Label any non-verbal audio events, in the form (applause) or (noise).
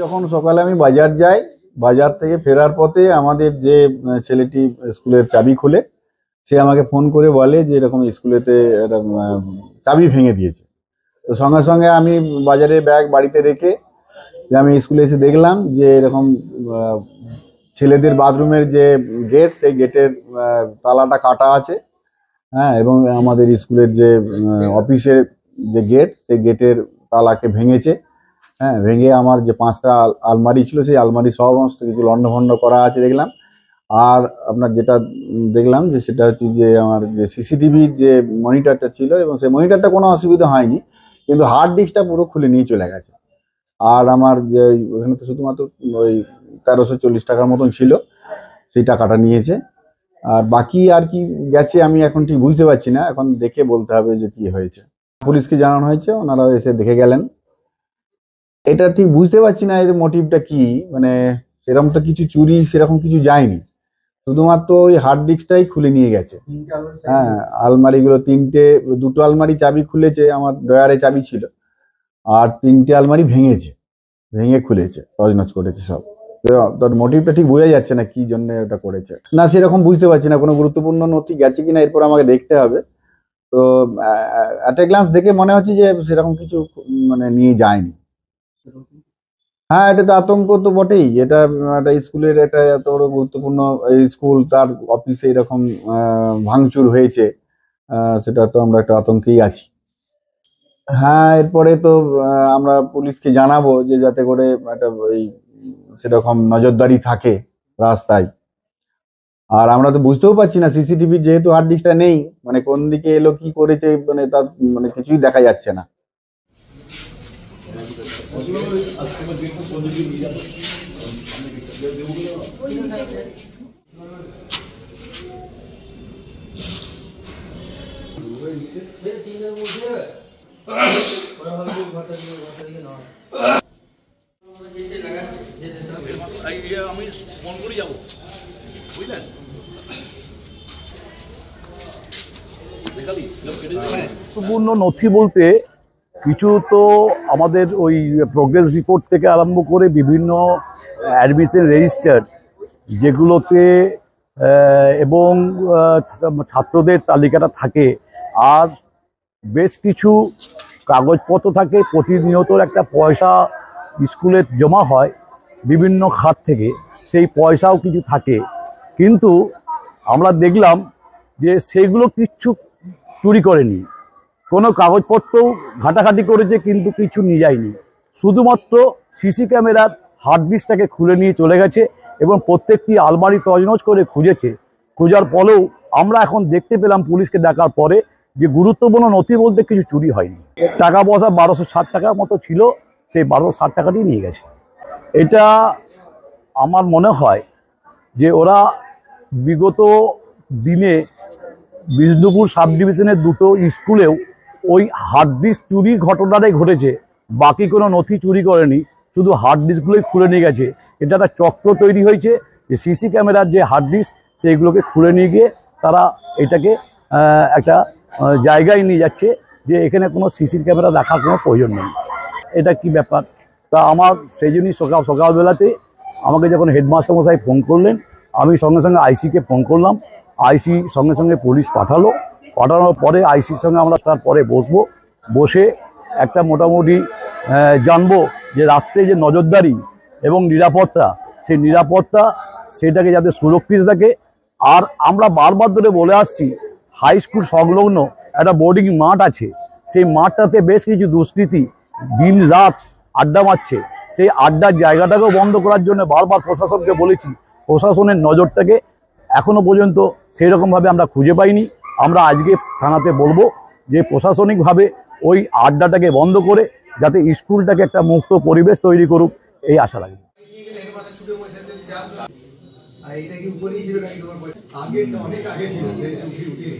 যখন সকালে আমি বাজার যাই, বাজার থেকে ফেরার পথে আমাদের যে ছেলেটি স্কুলের চাবি খুলে, সে আমাকে ফোন করে বলে যে, এরকম স্কুলেতে চাবি ভেঙে দিয়েছে। তো সঙ্গে সঙ্গে আমি বাজারে ব্যাগ বাড়িতে রেখে আমি স্কুলে এসে দেখলাম যে, এরকম ছেলেদের বাথরুমের যে গেট, সেই গেটের তালাটা কাটা আছে। হ্যাঁ এবং আমাদের স্কুলের যে অফিসের যে গেট, সেই গেটের তালাকে ভেঙেছে। হ্যাঁ ভেঙে আমার যে পাঁচটা আলমারি ছিল, সেই আলমারি সমস্ত কিছু লণ্ডভণ্ড করা আছে দেখলাম। আর আপনার যেটা দেখলাম যে, সেটা হচ্ছে যে, আমার যে সিসিটিভির যে মনিটরটা ছিল, এবং সেই মনিটরটা কোনো অসুবিধা হয়নি, কিন্তু হার্ড ডিস্কটা পুরো খুলে নিয়ে চলে গেছে। আর আমার যে, ওখানে তো শুধুমাত্র ওই তেরোশো চল্লিশ টাকার মতন ছিল, সেই টাকাটা নিয়েছে। আর বাকি আর কি গেছে আমি এখন ঠিক বুঝতে পারছি না, এখন দেখে বলতে হবে যে কি হয়েছে। পুলিশকে জানানো হয়েছে, ওনারাও এসে দেখে গেলেন। এটা ঠিক বুঝতে পারছি না এর মোটিভটা কি মানে সেরকম তো কিছু চুরি, সেরকম কিছু যায়নি। শুধুমাত্র ওই হার্ড ডিস্কটাই খুলে নিয়ে গেছে। হ্যাঁ আলমারিগুলো তিনটে, দুটো আলমারি চাবি খুলেছে, আমার ডয়ারে চাবি ছিল। আর তিনটে আলমারি ভেঙেছে, ভেঙে খুলেছে তজনজ করেছে সব। তোর মোটিভটা ঠিক বোঝা যাচ্ছে না কি জন্য ওটা করেছে। না, সেরকম বুঝতে পারছি না, কোনো গুরুত্বপূর্ণ নথি গেছে কিনা, এরপর আমাকে দেখতে হবে। তো অ্যাট এ গ্লান্স দেখে মনে হচ্ছে যে সেরকম কিছু মানে নিয়ে যায়নি। হ্যাঁ এটা তো আতঙ্ক তো বটেই। এটা একটা স্কুলের একটা এত বড় গুরুত্বপূর্ণ স্কুল তার অফিসে এরকম ভাঙচুর হয়েছে। সেটা তো আমরা একটা আতঙ্কেই আছি। হ্যাঁ এরপরে তো আমরা পুলিশকে জানাব যে যাতে করে একটা ওই সেরকম নজরদারি থাকে রাস্তায়। আর আমরা তো বুঝতেও পারছি না সিসিটিভি যেহেতু হার্ড ডিস্কটা নেই মানে কোন দিকে এলো কি করেছে মানে তার মানে কিছুই দেখা যাচ্ছে না। (coughs) ইয়ে আমি ফোন করে বুঝলেন? গুরুত্বপূর্ণ নথি বলতে কিছু তো আমাদের ওই প্রোগ্রেস রিপোর্ট থেকে আরম্ভ করে বিভিন্ন অ্যাডমিশন রেজিস্টার যেগুলোতে এবং ছাত্রদের তালিকাটা থাকে। আর বেশ কিছু কাগজপত্র থাকে, প্রতিনিয়ত একটা পয়সা স্কুলে জমা হয়। বিভিন্ন খাত থেকে সেই পয়সাও কিছু থাকে। কিন্তু আমরা দেখলাম যে সেগুলো কিচ্ছু চুরি করেনি। কোনো কাগজপত্রও ঘাটাঘাটি করেছে কিন্তু কিছু নিয়ে যায়নি। শুধুমাত্র সিসি ক্যামেরার হার্ড ডিস্কটাকে খুলে নিয়ে চলে গেছে এবং প্রত্যেকটি আলমারি তজনজ করে খুঁজেছে। খোঁজার পরেও আমরা এখন দেখতে পেলাম পুলিশকে ডাকার পরে যে গুরুত্বপূর্ণ নথি বলতে কিছু চুরি হয়নি। টাকা পয়সা বারোশো ষাট টাকার মতো ছিল, সেই বারোশো ষাট টাকাটি নিয়ে গেছে। এটা আমার মনে হয় যে ওরা বিগত দিনে বিষ্ণুপুর সাব ডিভিশনের দুটো স্কুলেও ওই হার্ড ডিস্ক চুরির ঘটনাটাই ঘটেছে। বাকি কোনো নথি চুরি করেনি, শুধু হার্ড ডিস্কগুলোই খুলে নিয়ে গেছে। এটা একটা চক্র তৈরি হয়েছে যে সিসি ক্যামেরার যে হার্ড ডিস্ক সেইগুলোকে খুলে নিয়ে গিয়ে তারা এটাকে একটা জায়গায় নিয়ে যাচ্ছে যে এখানে কোনো সিসি ক্যামেরা রাখার কোনো প্রয়োজন নেই। এটা কি ব্যাপার? তা আমার সেই জন্যই সকাল, সকালবেলাতে আমাকে যখন হেডমাস্টার মশাই ফোন করলেন, আমি সঙ্গে সঙ্গে আইসিকে ফোন করলাম। আইসি সঙ্গে সঙ্গে পুলিশ পাঠালো। পাঠানোর পরে আইসির সঙ্গে আমরা তারপরে বসবো। বসে একটা মোটামুটি জানব যে রাত্রে যে নজরদারি এবং নিরাপত্তা, সেই নিরাপত্তা, সেটাকে যাতে সুরক্ষিত থাকে। আর আমরা বারবার ধরে বলে আসছি, হাই স্কুল সংলগ্ন একটা বোর্ডিং মাঠ আছে। সেই মাঠটাতে বেশ কিছু দুষ্কৃতী দিন রাত আড্ডা মারছে। সেই আড্ডার জায়গাটাকেও বন্ধ করার জন্য বারবার প্রশাসনকে বলেছি, প্রশাসনের নজরটাকে এখনও পর্যন্ত সেই রকমভাবে আমরা খুঁজে পাইনি। আমরা আজকে থানাতে বলব যে প্রশাসনিকভাবে ওই আড্ডাটাকে বন্ধ করে যাতে স্কুলটাকে একটা মুক্ত পরিবেশ তৈরি করুক, এই আশা রাখি। এটা কি উপরেই ছিল নাকি তোমার আগে অনেক আগে ছিল সে উঠি।